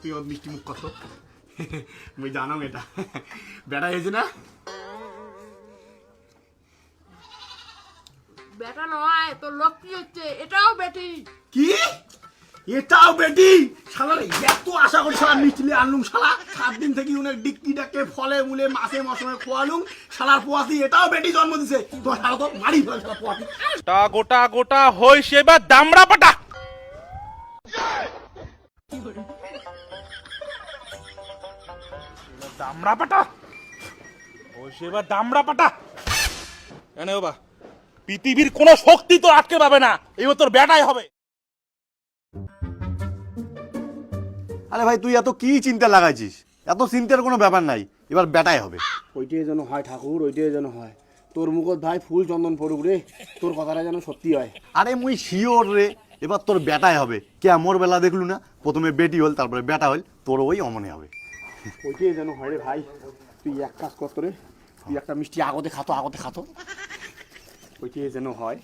তুই ওর মিষ্টি মুখ কত? মুই জানো এটা। বেটা হয়েছে না? বেটা নয় তোর লক্ষ্মী হচ্ছে? এটাও বেটি। কি? এটাও বেটি? শালার এত আশা করি শালা আনলুম শালা। সাত দিন থেকে উনি ডিক্কিটাকে ফলে মূলে মাসে মশমে খোয়ালুম। শালার পোয়াতি এটাও বেটি জন্ম দিছে। তো শালা তো মারি ফেল শালা পোয়াতি টা গোটা গোটা হই সেবা দামড়া পাটা। দামড়া পাটা হই সেবা দামড়া পাটা এনে বাবা পৃথিবীর কোনো শক্তি তো আটকে পাবে না এবার তোর বেটাই হবে। আরে ভাই তুই এত কি চিন্তা লাগাইছিস? এত চিন্তার কোনো ব্যাপার নাই এবার বেটাই হবে। ওইটাই যেন হয় ঠাকুর ওইটাই যেন হয়। তোর মুখত ভাই ফুল চন্দন পড়ুক রে তোর কথাটা যেন সত্যি হয়। আরে মুই শিওর রে এবার তোর বেটাই হবে। কে মোর বেলা দেখলু না? প্রথমে বেটি হল তারপরে বেটা হল তোর ওই অমনে হবে। ওইটাই যেন হয় রে ভাই। তুই এক কাজ কর রে তুই একটা মিষ্টি আগতে খাতো আগতে খাতো ওইটাই যেন হয়।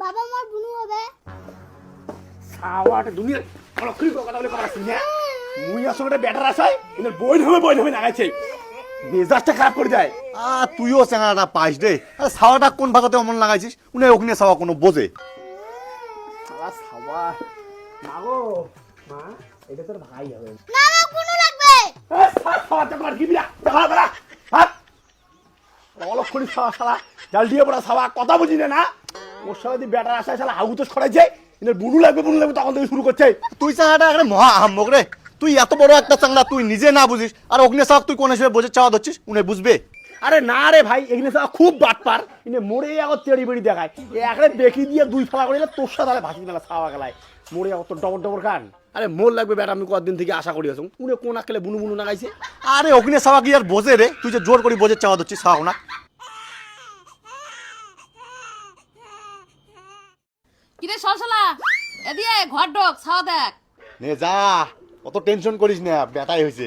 বাবা আমার বুনু হবে। সাওয়াটা দুনিয়ার লক্ষ্মী কথা বলে কথা শুনে মুই আসলে ব্যাটার আসাই ওদের বই হবে বই হবে লাগাইছে মেজাজটা খারাপ করে দেয় আ তুইও চেঙ্গাটা পাইস রে। আরে সাওয়াটা কোন ভাগতে অমন লাগাইছিস? উনি ওখানে সাওয়া কোনো বোঝে। সাওয়া। মা গো মা। এটা তোর ভাই হবে। না বুনু লাগবে? অলক্ষণী সারা সারা জাল দিয়ে পড়া সাবা কথা বুঝি না না। ওর সঙ্গে যদি ব্যাটার আসায় সালা হাগু তো ছড়াইছে বুনু লাগবে বুনু লাগবে তখন থেকে শুরু করছে। তুই চাঙ্গাটা একটা মহা আহম্মক রে। তুই এত বড় একটা চাংলা তুই নিজে না বুঝিস। আর অগ্নি সাওয়াক তুই কোন হিসেবে বোঝে চাওয়া ধরছিস? উনি বুঝবে। আরে না রে ভাই এখানে সারা খুব বাটপার। ইনে মোড়ে আগত তেড়ি বেড়ি দেখায়। এ একরে বেকি দিয়ে দুই ফেলা করে তোর সাথে ভাসি মেলা সাওয়া গেলায়। মোড়ে আগত তোর ডবর ডবর কান আরে মোর লাগবে ব্যাটা আমি কদিন থেকে আশা করি আসুন উনি কোন আকেলে বুনু বুনু নাগাইছে? আরে অগ্নি সাওয়া কি আর বোঝে রে? তুই যে জোর করে বোঝে চাওয়া ধরছিস সাওয়া না কিরে সলসলা এদিকে ঘর ঢোক ছাওয়া দেখ। নে যা অত টেনশন করিস না বেটাই হয়েছে।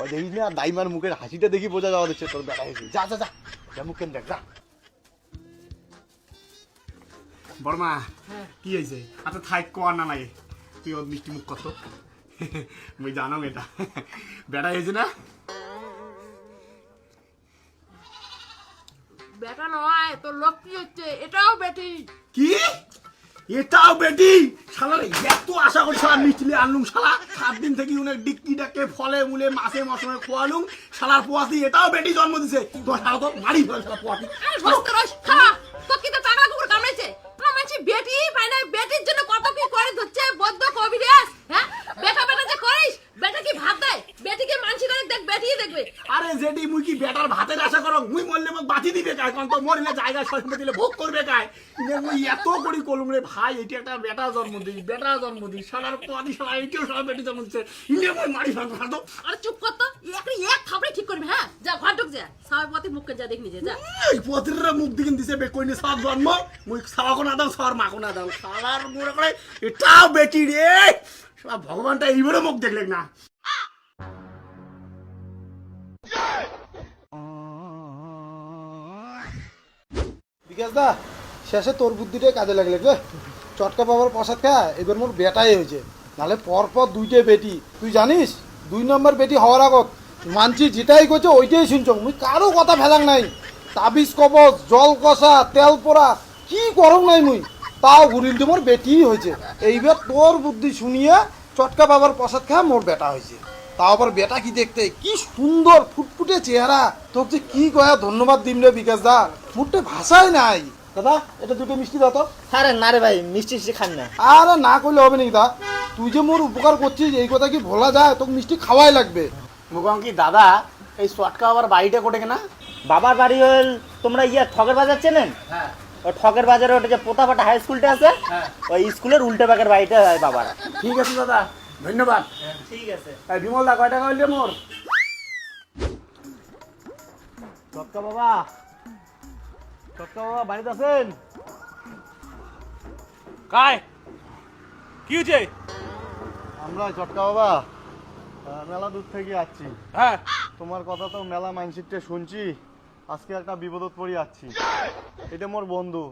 ওই দেখিস না দাইমার মুখের হাসিটা দেখি বোঝা যাওয়া দিচ্ছে তোর বেটা হয়েছে। যা যা যা যা মুখেন দেখ যা। বর্মা কি হয়েছে? আচ্ছা থাই কোয়া না লাগে। তুই ওর মিষ্টি মুখ কত? মুই জানো এটা। বেটা হয়েছে না? বেটা নয় তোর লক্ষ্মী হচ্ছে। এটাও বেটি। কি? এটাও বেটি? শালার এত আশা করি শালা আনলুম শালা। সাত দিন থেকে ডিক্কিটাকে ফলে মূলে মাসে মশমে খোয়ালুম। শালার পোয়াতি এটাও বেটি জন্ম দিছে। তো শালা তো মারি ফেল শালা পোয়াতি সস্তা রস খা তো কিন্তু টাকা কুকুর কামড়েছে না মানছি বেটি পাই না বেটির জন্য কত কি করে ধরছে বদ্ধ কবি রে হ্যাঁ বেটা বেটা যে করিস বেটা কি ভাত দেয় বেটিকে মানছি করে দেখ বেটি দেখবে আরে যেটি মুই কি বেটার ভাতের আশা করো মুই মরলে মোক কারণ তো মরিলে জায়গা সরকার দিলে ভোগ করবে কায় মুই এত করি কলম রে ভাই এটি একটা বেটা জন্ম দিই বেটা জন্ম দিই। শালা এটিও শালা বেটি জন্ম দিচ্ছে ইন্ডিয়া মুই মারি আরে চুপ কর তো এক এক থাপড়ে ঠিক করবি হ্যাঁ? যা ঘর ঢুক যা। পথে মুখকে যা দেখ নিজে যা। এই মুখ দিকে দিছে বেকইনি সব জন্ম। মুই সাবাকো না দাও সর মাকো না দাও। শালার মোড়ে করে এটাও বেটি রে। ভগবানটা এইবারে মুখ দেখলেন না। দা, শেষে তোর বুদ্ধিটাই কাজে লাগলে, রে। চটকা বাবার প্রসাদ খা, এবার মোর বেটাই হয়েছে। নাহলে পরপর দুইটাই বেটি। তুই জানিস, দুই নম্বর বেটি হওয়ার আগত, মানছি যেটাই করছে ওইটাই শুনছ। মুই কারও কথা ফেলাং নাই। তাবিজ কবচ জল কষা, তেল পোড়া, কি করং নাই মুই। তাও ঘুরিল মোর বেটিই হয়েছে। এইবার তোর বুদ্ধি শুনিয়ে চটকা বাবার প্রসাদ খা মোর বেটা হয়েছে। তাও আবার বেটা কি দেখতে? কি সুন্দর ফুটফুটে চেহারা। তোকে যে কি কয়া ধন্যবাদ দিম রে বিকাশ দা। মুখটা ভাষাই নাই। দাদা এটা দুটো মিষ্টি দাও তো। আরে না রে ভাই মিষ্টি মিষ্টি খান না। আরে না করলে হবে নাকি দা? তুই যে মোর উপকার করছিস এই কথা কি ভোলা যায়? তোকে মিষ্টি খাওয়াই লাগবে। মুখাম কি দাদা এই চটকা আবার বাড়িটা কোটে কেনা? বাবার বাড়ি হল তোমরা ইয়া ঠগের বাজার চেনেন? ওই ঠকের বাজারে ওটা যে পোতাপাটা হাই স্কুলটা আছে ওই স্কুলের উল্টে পাকের বাড়িটা হয় বাবার। ঠিক আছে দাদা ধন্যবাদ। ঠিক আছে। এই বিমল দা কয় টাকা হইলে মোর? চটকা বাবা চটকা বাবা বাড়িতে আছেন? কায় কি হয়েছে? আমরা চটকা বাবা মেলা দূর থেকে আসছি। হ্যাঁ। তোমার কথা তো মেলা মানসিকটা শুনছি। আজকে একটা বিপদত পড়ে যাচ্ছি এটা মোর বন্ধু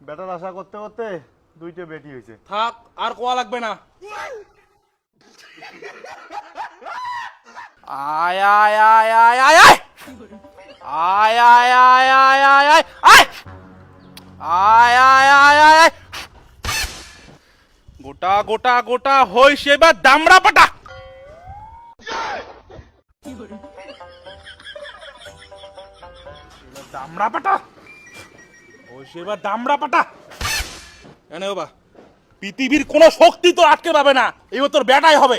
বেটার আশা করতে করতে দুইটা বেটি হয়েছে থাক আর কোয়া লাগবে না আয় আয় আয় আয় আয় আয় আয় আয় আয় আয় আয় আয় আয় আয় আয় গোটা গোটা গোটা হই সেবার দামড়া পাটা দামড়া পাটা ওই সেবার দামড়া পাটা এনে বাবা পৃথিবীর কোনো শক্তি তো আটকে পাবে না এবার তোর ব্যাটাই হবে।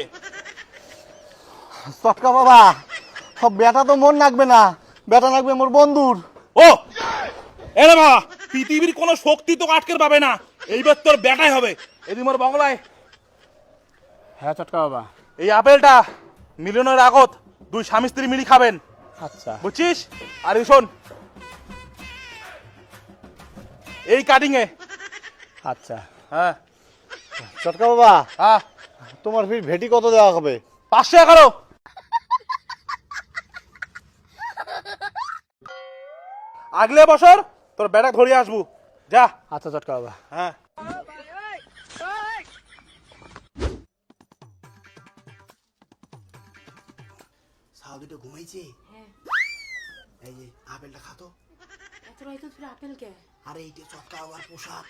চটকা বাবা সব বেটা তো মন লাগবে না বেটা লাগবে মোর বন্ধুর। ও এরে বাবা পৃথিবীর কোনো শক্তি তো আটকে পাবে না এইবার তোর ব্যাটাই হবে। এদিকে মোর বাংলায়। হ্যাঁ চটকা বাবা। এই আপেলটা মিলনের আগত দুই স্বামী স্ত্রী মিলি খাবেন। আচ্ছা। বুঝছিস? আর শোন এই কাটিং এ আচ্ছা। হ্যাঁ। চটকা বাবা। হ্যাঁ। তোমার ফির ভেটি কত দেওয়া হবে? পাঁচশো এগারো। আগলে বছর তোর ব্যাটা ধরিয়ে আসব। যা। আচ্ছা চটকা বাবা। হ্যাঁ। সাউ দুটো ঘুমাইছে? এই যে আপেলটা খাতো এত রাইতে আপেল কে? আরে এইটা চটকা বাবার পোশাক।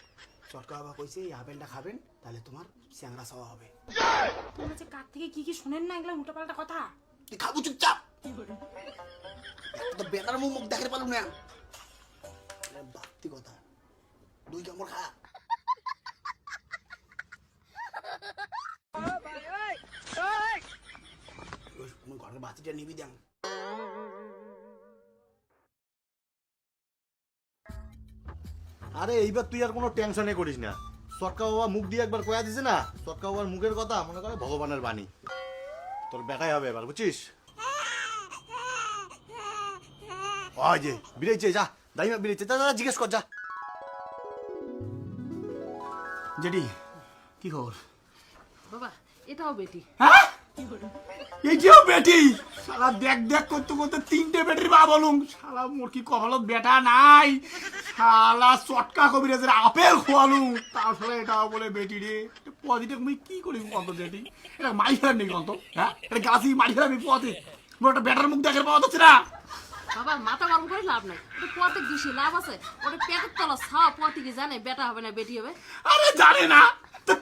চটকা বাবা কইছে এই আপেলটা খাবেন তাহলে তোমার চ্যাংরা সাওয়া হবে। তোমরা যে কার থেকে কি কি শোনেন না এগুলো উল্টোপাল্টা কথা? তুই খাব চুপচাপ। তো বেটার মুখ মুখ দেখাতে পারলুম না। আরে কথা। দুই কামড় খা। ঘরের বাতিটা নিবি দেন আরে এইবার তুই আর কোনো টেনশনে করিস না। চটকা বাবা মুখ দিয়ে একবার কয়া দিছে না চটকা বাবার মুখের কথা মনে করে ভগবানের বাণী। তোর বেটাই হবে এবার বুঝছিস? ওই যে বিড়েছে যা দাইমা বিড়েছে যা, যা, জিজ্ঞেস কর যা। জেডি কি খবর? বাবা এটাও বেটি হ্যাঁ? এইটিও বেটি? শালা দেখ দেখ করতে করতে তিনটে বেটির বা বলুম শালা মোর কি কপালত বেটা নাই। শালা চটকা কবিরাজের আপেল খোয়ালুম। তাও শালা এটাও বলে বেটি রে পজিটিভ মুই কি করি কত বেটি? এটা মারি ফেলাম নাকি কত হ্যাঁ? এটা গাছি মারি ফেলাম পথে মোর একটা বেটার মুখ দেখার পাওয়া যাচ্ছে না। বাবা মাথা গরম করে লাভ নাই। ওটা পথে বেশি লাভ আছে। ওটা পেটের তলা ছাওয়া পথে কি জানে বেটা হবে না বেটি হবে? আরে জানে না। তো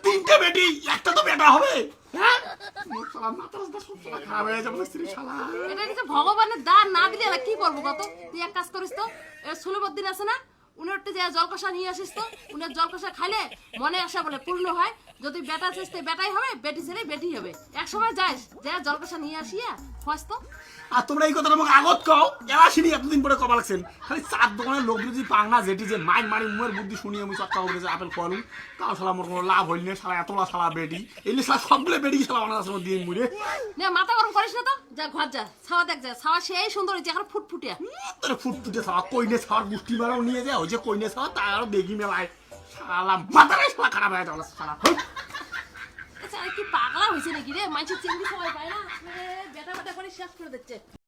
বেটি, একটা তো বেটা হবে। হ্যাঁ? ভগবানের না দিলে কি কত তুই এক কাজ করিস তো আছে না জলকষা নিয়ে আসিস তো উনার জলকষা খাইলে মনে আসা বলে পূর্ণ হয় যদি বেটা চেষ্টা বেটাই হবে বেটি ছেলে বেটি হবে। এক সময় যাইস যা জলকষা নিয়ে আসিয়া খোঁজ তো। আর তোমরা এই কথাটা আমাকে আগত কও এরা শুনি এতদিন পরে কবা লাগছেন খালি চার দোকানের লোক যদি পাং না যেটি যে মাইন মারি মুয়ের বুদ্ধি শুনি আমি চটকা করে যে আপেল খোয়ালু তাও শালা মোর কোনো লাভ হইল না শালা এতলা শালা বেটি। এই শালা সবগুলো বেটি শালা অনার্স দিয়ে মুড়ে। নে মাথা গরম করিস না তো যা ঘর যা ছাওয়া দেখ যা ছাওয়া সেই সুন্দর হয়েছে এখন ফুটফুটিয়া তোর ফুট ফুটে শালা কইনে ছাওয়ার গুষ্টি মারাও নিয়ে যায় ওই যে কইনে ছাওয়া তার আরও বেগি মেলায়। শালা মাথাটাই শালা খারাপ হয়ে যাবে শালা। আচ্ছা কি পাগলা হয়েছে নাকি রে? মানুষের চেঙ্গি সবাই পায় না? বেটা বেটা করে শেষ করে দিচ্ছে।